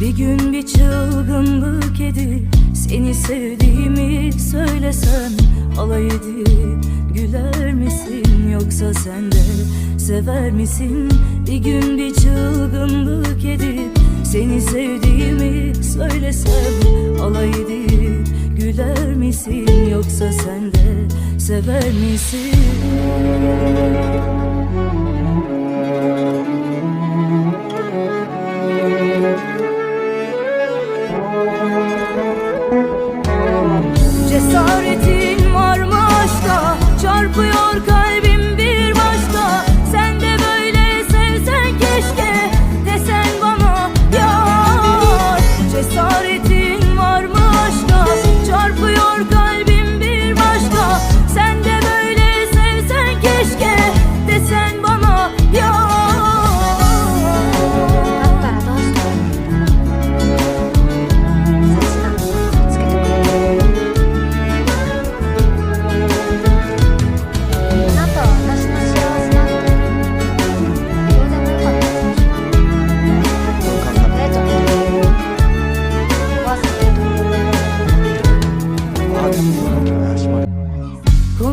Bir gün bir çılgınlık edip seni sevdiğimi söylesem Alay edip güler misin? Yoksa sen de sever misin? Bir gün bir çılgınlık edip seni sevdiğimi söylesem Alay edip güler misin? Yoksa sen de sever misin